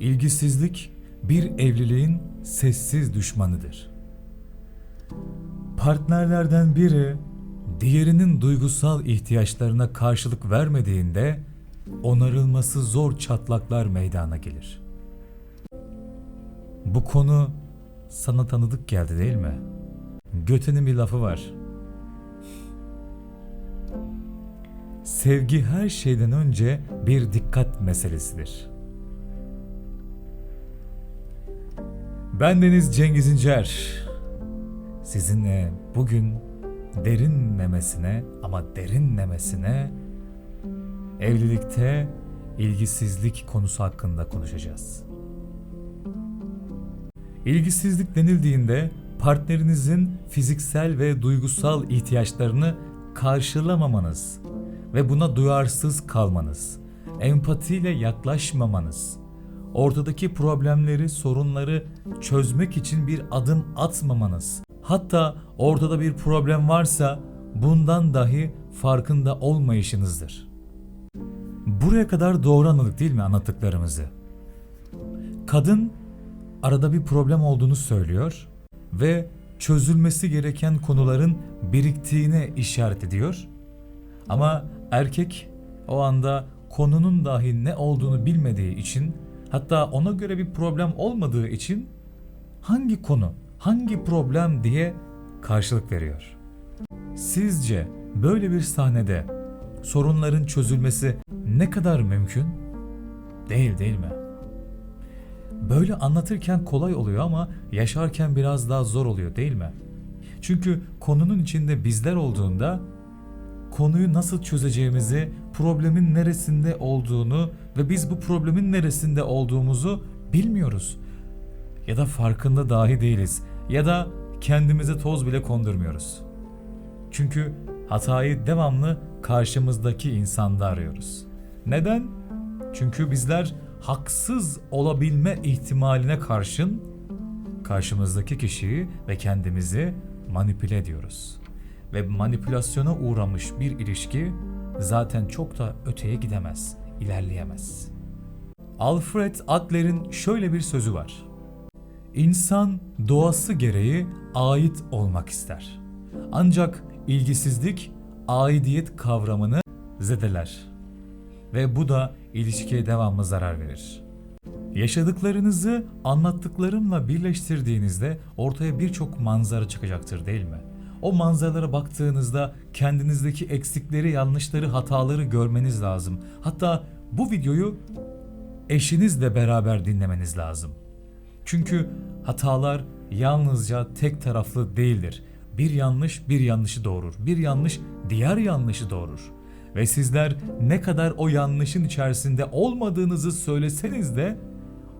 İlgisizlik bir evliliğin sessiz düşmanıdır. Partnerlerden biri diğerinin duygusal ihtiyaçlarına karşılık vermediğinde onarılması zor çatlaklar meydana gelir. Bu konu sana tanıdık geldi değil mi? Göte'nin bir lafı var. Sevgi her şeyden önce bir dikkat meselesidir. Ben Deniz Cengiz İncer. Sizinle bugün derinlemesine ama derinlemesine evlilikte ilgisizlik konusu hakkında konuşacağız. İlgisizlik denildiğinde partnerinizin fiziksel ve duygusal ihtiyaçlarını karşılamamanız ve buna duyarsız kalmanız, empatiyle yaklaşmamanız, ortadaki problemleri, sorunları çözmek için bir adım atmamanız, hatta ortada bir problem varsa bundan dahi farkında olmayışınızdır. Buraya kadar doğru anladık değil mi anlattıklarımızı? Kadın arada bir problem olduğunu söylüyor ve çözülmesi gereken konuların biriktiğine işaret ediyor. Ama erkek o anda konunun dahi ne olduğunu bilmediği için hatta ona göre bir problem olmadığı için hangi konu, hangi problem diye karşılık veriyor. Sizce böyle bir sahnede sorunların çözülmesi ne kadar mümkün? Değil değil mi? Böyle anlatırken kolay oluyor ama yaşarken biraz daha zor oluyor değil mi? Çünkü konunun içinde bizler olduğunda konuyu nasıl çözeceğimizi, problemin neresinde olduğunu ve biz bu problemin neresinde olduğumuzu bilmiyoruz. Ya da farkında dahi değiliz. Ya da kendimize toz bile kondurmuyoruz. Çünkü hatayı devamlı karşımızdaki insanda arıyoruz. Neden? Çünkü bizler haksız olabilme ihtimaline karşın karşımızdaki kişiyi ve kendimizi manipüle ediyoruz. Ve manipülasyona uğramış bir ilişki zaten çok da öteye gidemez, ilerleyemez. Alfred Adler'in şöyle bir sözü var. İnsan doğası gereği ait olmak ister. Ancak ilgisizlik aidiyet kavramını zedeler. Ve bu da ilişkiye devamlı zarar verir. Yaşadıklarınızı anlattıklarımla birleştirdiğinizde ortaya birçok manzara çıkacaktır değil mi? O manzaralara baktığınızda kendinizdeki eksikleri, yanlışları, hataları görmeniz lazım. Hatta bu videoyu eşinizle beraber dinlemeniz lazım. Çünkü hatalar yalnızca tek taraflı değildir. Bir yanlış bir yanlışı doğurur. Bir yanlış diğer yanlışı doğurur. Ve sizler ne kadar o yanlışın içerisinde olmadığınızı söyleseniz de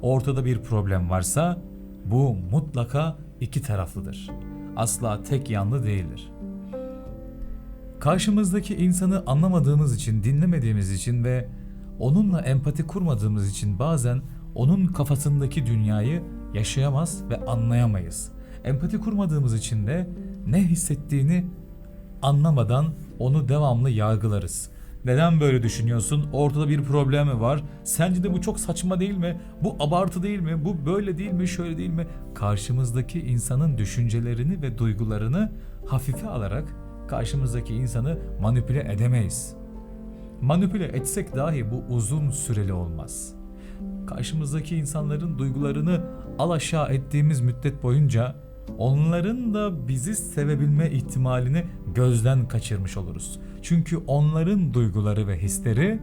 ortada bir problem varsa bu mutlaka iki taraflıdır. Asla tek yanlı değildir. Karşımızdaki insanı anlamadığımız için, dinlemediğimiz için ve onunla empati kurmadığımız için bazen onun kafasındaki dünyayı yaşayamaz ve anlayamayız. Empati kurmadığımız için de ne hissettiğini anlamadan onu devamlı yargılarız. Neden böyle düşünüyorsun? Ortada bir problem mi var? Sence de bu çok saçma değil mi? Bu abartı değil mi? Bu böyle değil mi? Şöyle değil mi? Karşımızdaki insanın düşüncelerini ve duygularını hafife alarak karşımızdaki insanı manipüle edemeyiz. Manipüle etsek dahi bu uzun süreli olmaz. Karşımızdaki insanların duygularını alaşağı ettiğimiz müddet boyunca onların da bizi sevebilme ihtimalini gözden kaçırmış oluruz. Çünkü onların duyguları ve hisleri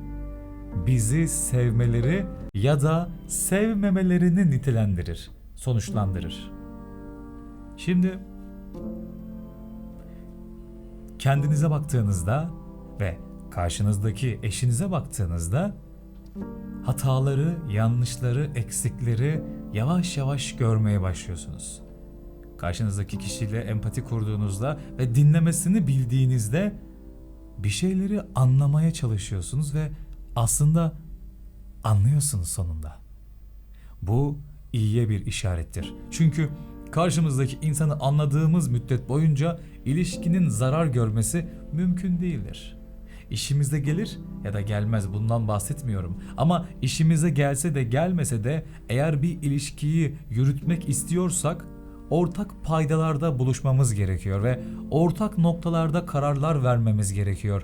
bizi sevmeleri ya da sevmemelerini nitelendirir, sonuçlandırır. Şimdi kendinize baktığınızda ve karşınızdaki eşinize baktığınızda hataları, yanlışları, eksikleri yavaş yavaş görmeye başlıyorsunuz. Karşınızdaki kişiyle empati kurduğunuzda ve dinlemesini bildiğinizde bir şeyleri anlamaya çalışıyorsunuz ve aslında anlıyorsunuz sonunda. Bu iyiye bir işarettir. Çünkü karşımızdaki insanı anladığımız müddet boyunca ilişkinin zarar görmesi mümkün değildir. işimize gelir ya da gelmez bundan bahsetmiyorum. Ama işimize gelse de gelmese de eğer bir ilişkiyi yürütmek istiyorsak ortak paydalarda buluşmamız gerekiyor ve ortak noktalarda kararlar vermemiz gerekiyor.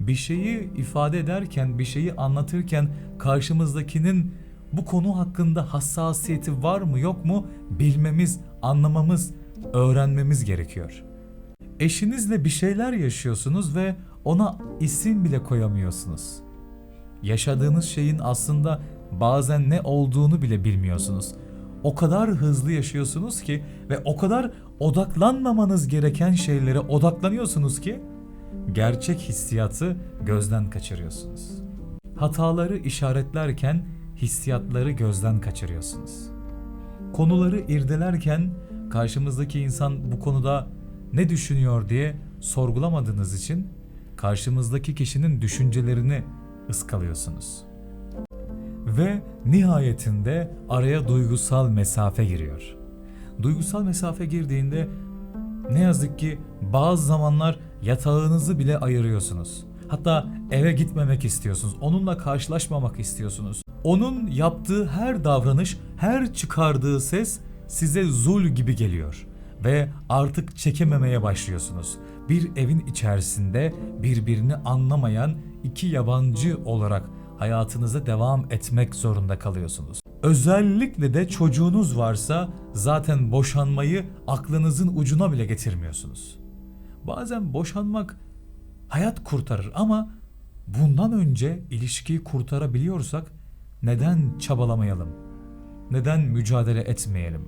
Bir şeyi ifade ederken, bir şeyi anlatırken karşımızdakinin bu konu hakkında hassasiyeti var mı yok mu bilmemiz, anlamamız, öğrenmemiz gerekiyor. Eşinizle bir şeyler yaşıyorsunuz ve ona isim bile koyamıyorsunuz. Yaşadığınız şeyin aslında bazen ne olduğunu bile bilmiyorsunuz. O kadar hızlı yaşıyorsunuz ki ve o kadar odaklanmamanız gereken şeylere odaklanıyorsunuz ki gerçek hissiyatı gözden kaçırıyorsunuz. Hataları işaretlerken hissiyatları gözden kaçırıyorsunuz. Konuları irdelerken karşımızdaki insan bu konuda ne düşünüyor diye sorgulamadığınız için karşımızdaki kişinin düşüncelerini ıskalıyorsunuz. Ve nihayetinde araya duygusal mesafe giriyor. Duygusal mesafe girdiğinde ne yazık ki bazı zamanlar yatağınızı bile ayırıyorsunuz. Hatta eve gitmemek istiyorsunuz. Onunla karşılaşmamak istiyorsunuz. Onun yaptığı her davranış, her çıkardığı ses size zul gibi geliyor ve artık çekememeye başlıyorsunuz. Bir evin içerisinde birbirini anlamayan iki yabancı olarak hayatınıza devam etmek zorunda kalıyorsunuz. Özellikle de çocuğunuz varsa zaten boşanmayı aklınızın ucuna bile getirmiyorsunuz. Bazen boşanmak hayat kurtarır ama bundan önce ilişkiyi kurtarabiliyorsak neden çabalamayalım? Neden mücadele etmeyelim?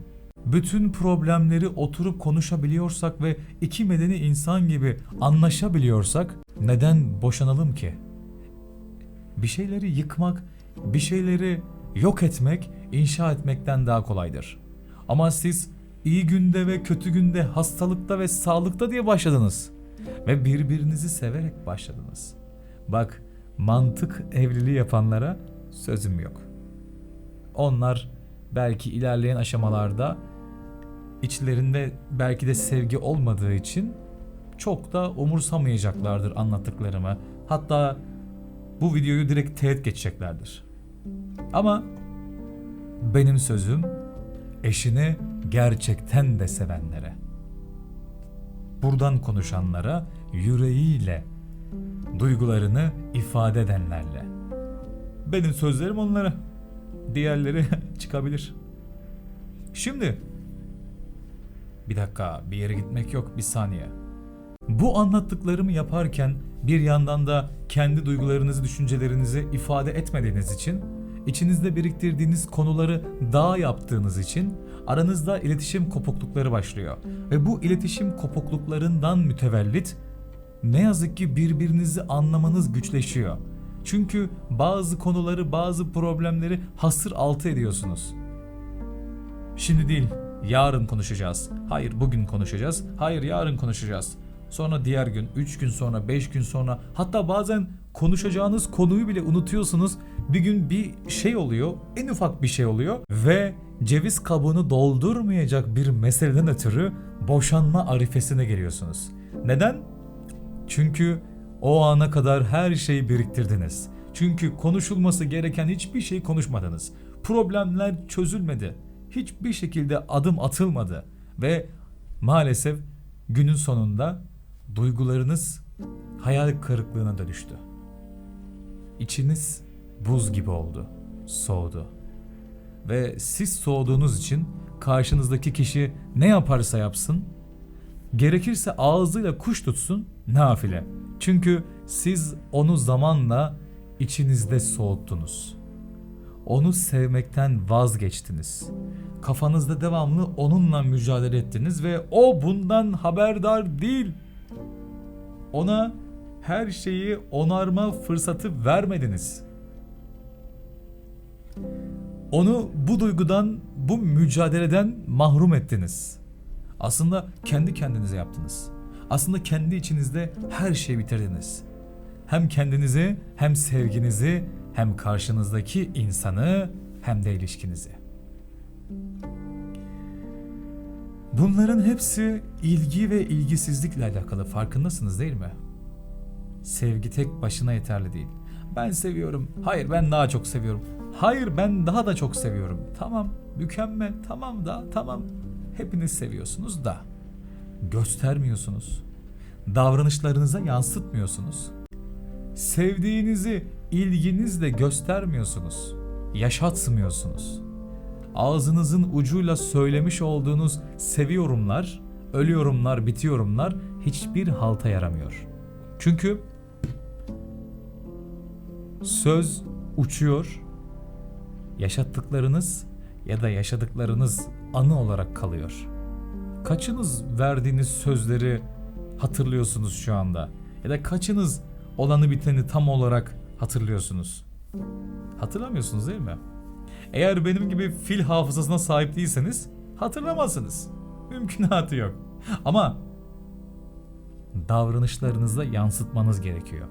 Bütün problemleri oturup konuşabiliyorsak ve iki medeni insan gibi anlaşabiliyorsak neden boşanalım ki? Bir şeyleri yıkmak, bir şeyleri yok etmek, inşa etmekten daha kolaydır. Ama siz iyi günde ve kötü günde, hastalıkta ve sağlıkta diye başladınız ve birbirinizi severek başladınız. Bak, mantık evliliği yapanlara sözüm yok. Onlar belki ilerleyen aşamalarda içlerinde belki de sevgi olmadığı için çok da umursamayacaklardır anlattıklarımı. Hatta bu videoyu direkt teğet geçeceklerdir. Ama benim sözüm eşini gerçekten de sevenlere. Buradan konuşanlara yüreğiyle duygularını ifade edenlerle. Benim sözlerim onlara. Diğerleri çıkabilir. Şimdi bir dakika bir yere gitmek yok bir saniye. Bu anlattıklarımı yaparken bir yandan da kendi duygularınızı, düşüncelerinizi ifade etmediğiniz için, içinizde biriktirdiğiniz konuları dağ yaptığınız için aranızda iletişim kopuklukları başlıyor. Ve bu iletişim kopukluklarından mütevellit ne yazık ki birbirinizi anlamanız güçleşiyor. Çünkü bazı konuları, bazı problemleri hasır altı ediyorsunuz. Şimdi değil, yarın konuşacağız. Hayır, bugün konuşacağız. Hayır, yarın konuşacağız. Sonra diğer gün, 3 gün sonra, 5 gün sonra hatta bazen konuşacağınız konuyu bile unutuyorsunuz. Bir gün bir şey oluyor, en ufak bir şey oluyor ve ceviz kabuğunu doldurmayacak bir meseleden ötürü boşanma arifesine geliyorsunuz. Neden? Çünkü o ana kadar her şeyi biriktirdiniz. Çünkü konuşulması gereken hiçbir şey konuşmadınız. Problemler çözülmedi. Hiçbir şekilde adım atılmadı ve maalesef günün sonunda duygularınız hayal kırıklığına dönüştü. İçiniz buz gibi oldu, soğudu. Ve siz soğuduğunuz için karşınızdaki kişi ne yaparsa yapsın, gerekirse ağzıyla kuş tutsun, nafile. Çünkü siz onu zamanla içinizde soğuttunuz. Onu sevmekten vazgeçtiniz. Kafanızda devamlı onunla mücadele ettiniz ve o bundan haberdar değil. Ona her şeyi onarma fırsatı vermediniz. Onu bu duygudan, bu mücadeleden mahrum ettiniz. Aslında kendi kendinize yaptınız. Aslında kendi içinizde her şeyi bitirdiniz. Hem kendinizi, hem sevginizi, hem karşınızdaki insanı, hem de ilişkinizi. Bunların hepsi ilgi ve ilgisizlikle alakalı farkındasınız değil mi? Sevgi tek başına yeterli değil. Ben seviyorum. Hayır ben daha çok seviyorum. Hayır ben daha da çok seviyorum. Tamam mükemmel tamam da tamam. Hepiniz seviyorsunuz da göstermiyorsunuz. Davranışlarınıza yansıtmıyorsunuz. Sevdiğinizi ilginizle göstermiyorsunuz. Yaşatmıyorsunuz. Ağzınızın ucuyla söylemiş olduğunuz seviyorumlar, ölüyorumlar, bitiyorumlar hiçbir halta yaramıyor. Çünkü söz uçuyor, yaşattıklarınız ya da yaşadıklarınız anı olarak kalıyor. Kaçınız verdiğiniz sözleri hatırlıyorsunuz şu anda? Ya da kaçınız olanı biteni tam olarak hatırlıyorsunuz? Hatırlamıyorsunuz değil mi? Eğer benim gibi fil hafızasına sahip değilseniz hatırlamazsınız. Mümkünatı yok. Ama davranışlarınızda yansıtmanız gerekiyor.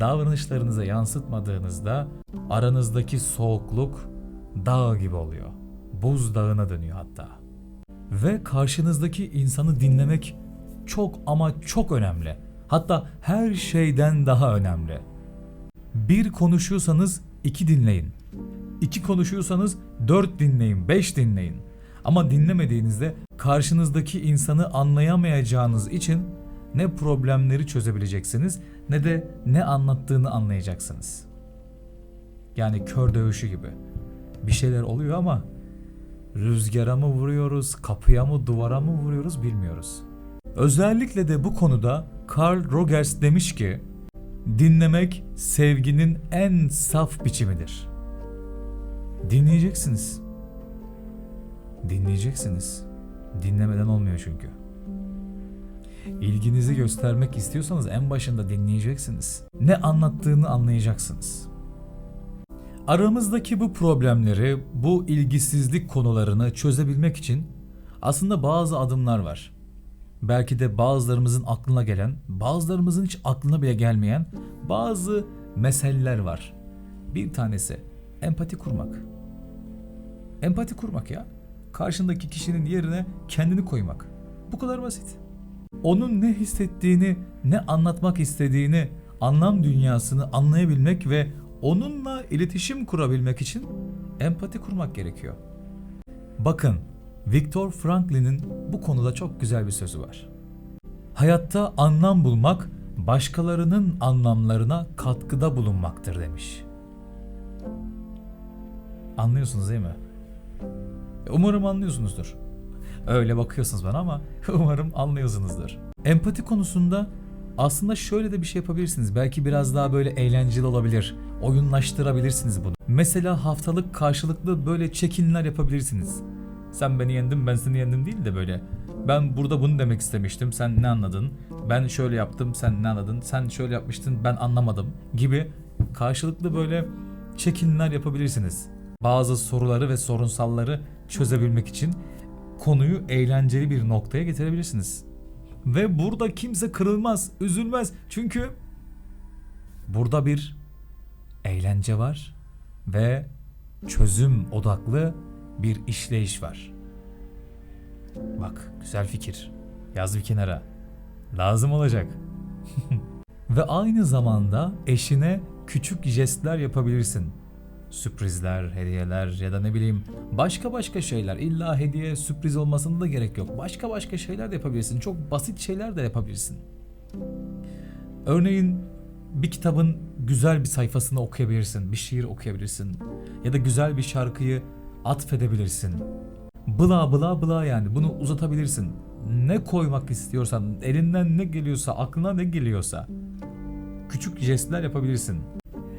Davranışlarınıza yansıtmadığınızda aranızdaki soğukluk dağ gibi oluyor. Buz dağına dönüyor hatta. Ve karşınızdaki insanı dinlemek çok ama çok önemli. Hatta her şeyden daha önemli. Bir konuşuyorsanız iki dinleyin. İki konuşuyorsanız dört dinleyin, beş dinleyin. Ama dinlemediğinizde karşınızdaki insanı anlayamayacağınız için ne problemleri çözebileceksiniz ne de ne anlattığını anlayacaksınız. Yani kör dövüşü gibi. Bir şeyler oluyor ama rüzgara mı vuruyoruz, kapıya mı, duvara mı vuruyoruz bilmiyoruz. Özellikle de bu konuda Carl Rogers demiş ki, dinlemek sevginin en saf biçimidir. Dinleyeceksiniz. Dinleyeceksiniz. Dinlemeden olmuyor çünkü. İlginizi göstermek istiyorsanız en başında dinleyeceksiniz. Ne anlattığını anlayacaksınız. Aramızdaki bu problemleri, bu ilgisizlik konularını çözebilmek için aslında bazı adımlar var. Belki de bazılarımızın aklına gelen, bazılarımızın hiç aklına bile gelmeyen bazı meseleler var. Bir tanesi empati kurmak. Empati kurmak ya. Karşındaki kişinin yerine kendini koymak. Bu kadar basit. Onun ne hissettiğini, ne anlatmak istediğini, anlam dünyasını anlayabilmek ve onunla iletişim kurabilmek için empati kurmak gerekiyor. Bakın, Viktor Franklin'in bu konuda çok güzel bir sözü var. Hayatta anlam bulmak, başkalarının anlamlarına katkıda bulunmaktır demiş. Anlıyorsunuz değil mi? Umarım anlıyorsunuzdur. Öyle bakıyorsunuz bana ama umarım anlıyorsunuzdur. Empati konusunda aslında şöyle de bir şey yapabilirsiniz. Belki biraz daha böyle eğlenceli olabilir. Oyunlaştırabilirsiniz bunu. Mesela haftalık karşılıklı böyle check-in'ler yapabilirsiniz. Sen beni yendin ben seni yendim değil de böyle. Ben burada bunu demek istemiştim sen ne anladın? Ben şöyle yaptım sen ne anladın? Sen şöyle yapmıştın ben anlamadım gibi karşılıklı böyle check-in'ler yapabilirsiniz. Bazı soruları ve sorunsalları çözebilmek için konuyu eğlenceli bir noktaya getirebilirsiniz. Ve burada kimse kırılmaz, üzülmez. Çünkü burada bir eğlence var ve çözüm odaklı bir işleyiş var. Bak, güzel fikir. Yaz bir kenara. Lazım olacak. ve aynı zamanda eşine küçük jestler yapabilirsin sürprizler, hediyeler ya da ne bileyim başka başka şeyler. İlla hediye, sürpriz olmasına da gerek yok. Başka başka şeyler de yapabilirsin. Çok basit şeyler de yapabilirsin. Örneğin bir kitabın güzel bir sayfasını okuyabilirsin, bir şiir okuyabilirsin ya da güzel bir şarkıyı atfedebilirsin. Bla bla bla yani bunu uzatabilirsin. Ne koymak istiyorsan, elinden ne geliyorsa, aklına ne geliyorsa küçük jestler yapabilirsin.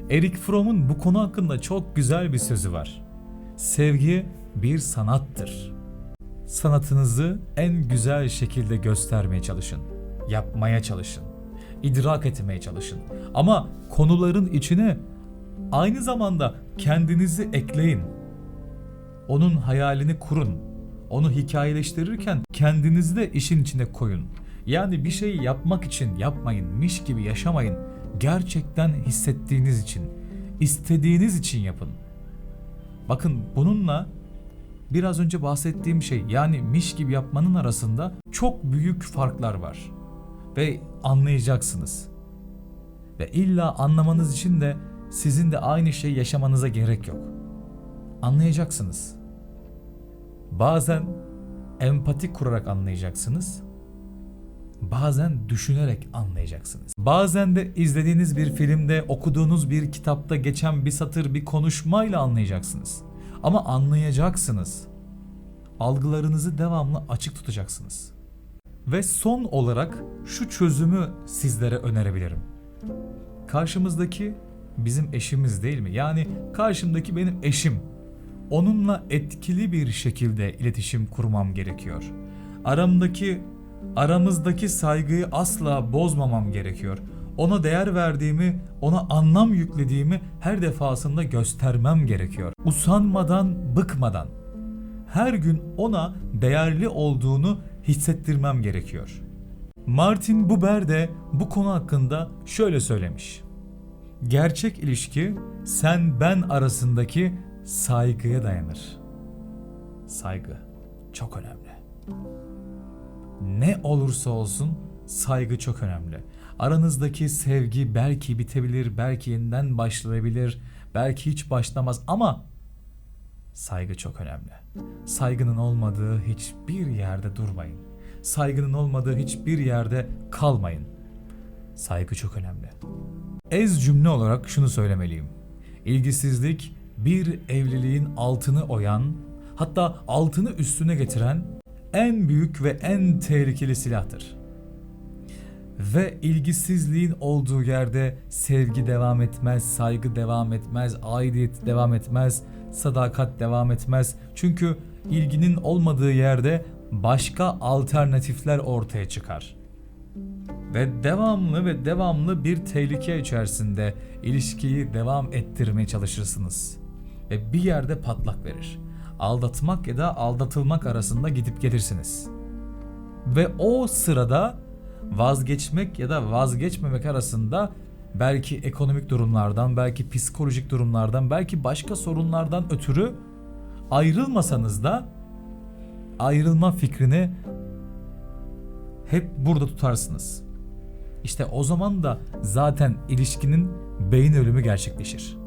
Erik Fromm'un bu konu hakkında çok güzel bir sözü var. Sevgi bir sanattır. Sanatınızı en güzel şekilde göstermeye çalışın. Yapmaya çalışın. idrak etmeye çalışın. Ama konuların içine aynı zamanda kendinizi ekleyin. Onun hayalini kurun. Onu hikayeleştirirken kendinizi de işin içine koyun. Yani bir şeyi yapmak için yapmayın, miş gibi yaşamayın gerçekten hissettiğiniz için, istediğiniz için yapın. Bakın bununla biraz önce bahsettiğim şey yani miş gibi yapmanın arasında çok büyük farklar var. Ve anlayacaksınız. Ve illa anlamanız için de sizin de aynı şeyi yaşamanıza gerek yok. Anlayacaksınız. Bazen empati kurarak anlayacaksınız. Bazen düşünerek anlayacaksınız. Bazen de izlediğiniz bir filmde, okuduğunuz bir kitapta geçen bir satır, bir konuşmayla anlayacaksınız. Ama anlayacaksınız. Algılarınızı devamlı açık tutacaksınız. Ve son olarak şu çözümü sizlere önerebilirim. Karşımızdaki bizim eşimiz değil mi? Yani karşımdaki benim eşim. Onunla etkili bir şekilde iletişim kurmam gerekiyor. Aramdaki aramızdaki saygıyı asla bozmamam gerekiyor. Ona değer verdiğimi, ona anlam yüklediğimi her defasında göstermem gerekiyor. Usanmadan, bıkmadan. Her gün ona değerli olduğunu hissettirmem gerekiyor. Martin Buber de bu konu hakkında şöyle söylemiş. Gerçek ilişki sen ben arasındaki saygıya dayanır. Saygı çok önemli. Ne olursa olsun saygı çok önemli. Aranızdaki sevgi belki bitebilir, belki yeniden başlayabilir, belki hiç başlamaz ama saygı çok önemli. Saygının olmadığı hiçbir yerde durmayın. Saygının olmadığı hiçbir yerde kalmayın. Saygı çok önemli. Ez cümle olarak şunu söylemeliyim. İlgisizlik bir evliliğin altını oyan, hatta altını üstüne getiren en büyük ve en tehlikeli silahtır. Ve ilgisizliğin olduğu yerde sevgi devam etmez, saygı devam etmez, aidiyet devam etmez, sadakat devam etmez. Çünkü ilginin olmadığı yerde başka alternatifler ortaya çıkar. Ve devamlı ve devamlı bir tehlike içerisinde ilişkiyi devam ettirmeye çalışırsınız. Ve bir yerde patlak verir. Aldatmak ya da aldatılmak arasında gidip gelirsiniz. Ve o sırada vazgeçmek ya da vazgeçmemek arasında belki ekonomik durumlardan, belki psikolojik durumlardan, belki başka sorunlardan ötürü ayrılmasanız da ayrılma fikrini hep burada tutarsınız. İşte o zaman da zaten ilişkinin beyin ölümü gerçekleşir.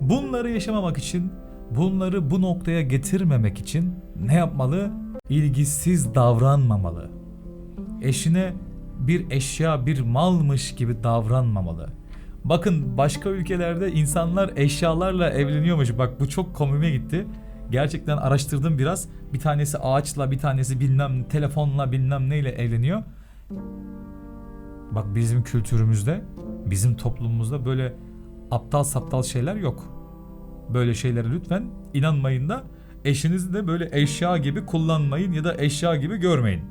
Bunları yaşamamak için, bunları bu noktaya getirmemek için ne yapmalı? İlgisiz davranmamalı. Eşine bir eşya, bir malmış gibi davranmamalı. Bakın başka ülkelerde insanlar eşyalarla evleniyormuş. Bak bu çok komime gitti. Gerçekten araştırdım biraz. Bir tanesi ağaçla, bir tanesi bilmem telefonla bilmem neyle evleniyor. Bak bizim kültürümüzde, bizim toplumumuzda böyle aptal saptal şeyler yok. Böyle şeylere lütfen inanmayın da eşinizi de böyle eşya gibi kullanmayın ya da eşya gibi görmeyin.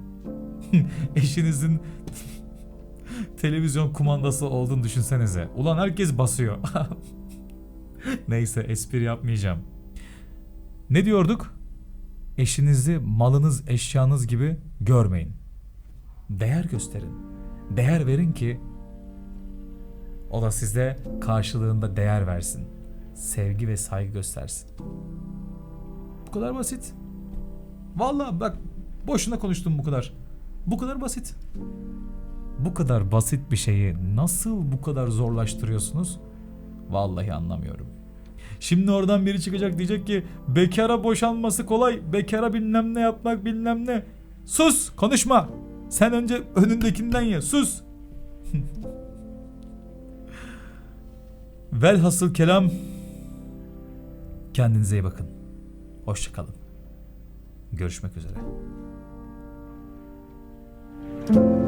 Eşinizin televizyon kumandası olduğunu düşünsenize. Ulan herkes basıyor. Neyse espri yapmayacağım. Ne diyorduk? Eşinizi malınız, eşyanız gibi görmeyin. Değer gösterin. Değer verin ki o da size karşılığında değer versin. Sevgi ve saygı göstersin. Bu kadar basit. Vallahi bak boşuna konuştum bu kadar. Bu kadar basit. Bu kadar basit bir şeyi nasıl bu kadar zorlaştırıyorsunuz? Vallahi anlamıyorum. Şimdi oradan biri çıkacak diyecek ki bekara boşanması kolay. Bekara bilmem ne yapmak bilmem ne. Sus konuşma. Sen önce önündekinden ye sus. Velhasıl kelam kendinize iyi bakın. Hoşçakalın. Görüşmek üzere. thank you